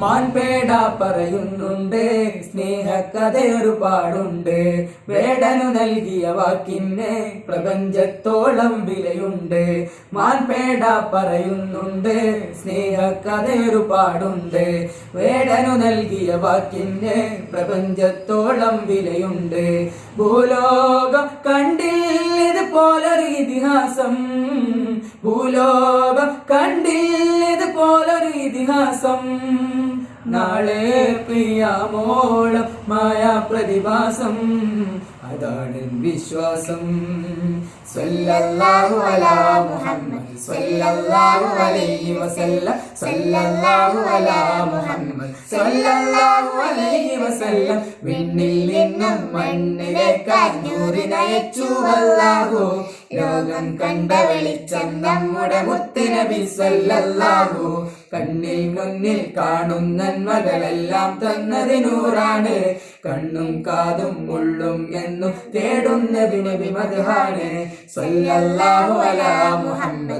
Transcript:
മാൻപേട പറയുന്നുണ്ട് സ്നേഹക്കഥയൊരു പാടുണ്ട് വേടനു നൽകിയ വാക്കിന് പ്രപഞ്ചത്തോളം വിലയുണ്ട്. മാൻപേട പറയുന്നുണ്ട് സ്നേഹക്കഥയൊരു പാടുണ്ട് വേടനു നൽകിയ വാക്കിന് പ്രപഞ്ചത്തോളം വിലയുണ്ട്. ഭൂലോകം കണ്ടില്ല ഇതിഹാസം ഭൂലോകം കണ്ടില്ല ഇതിഹാസം. നാളെ പ്രിയാമോളം മായാ പ്രതിഭാസം അതാണ് വിശ്വാസം. സല്ലല്ലാഹു അലാ മുഹമ്മദ്. സല്ലല്ലാഹു അലൈഹി വസല്ലം. സല്ലല്ലാഹു അലാ മുഹമ്മദ്. സല്ലല്ലാഹു വസല്ലം വിണ്ണിൽ നിന്നും മണ്ണിലേക്ക് അഞ്ഞൂറിനയച്ചു അല്ലാഹു ലോകം കണ്ട വെളിച്ചം നമ്മുടെ മുത്തുനബി സല്ലല്ലാഹു കണ്ണിൽ മുന്നിൽ കാണും നന്മകളെല്ലാം തന്നതിനൂറാണ് കണ്ണും കാതും ഉള്ളും എന്നും തേടുന്നതിന് വിമതാണ് സല്ലാഹു അലാ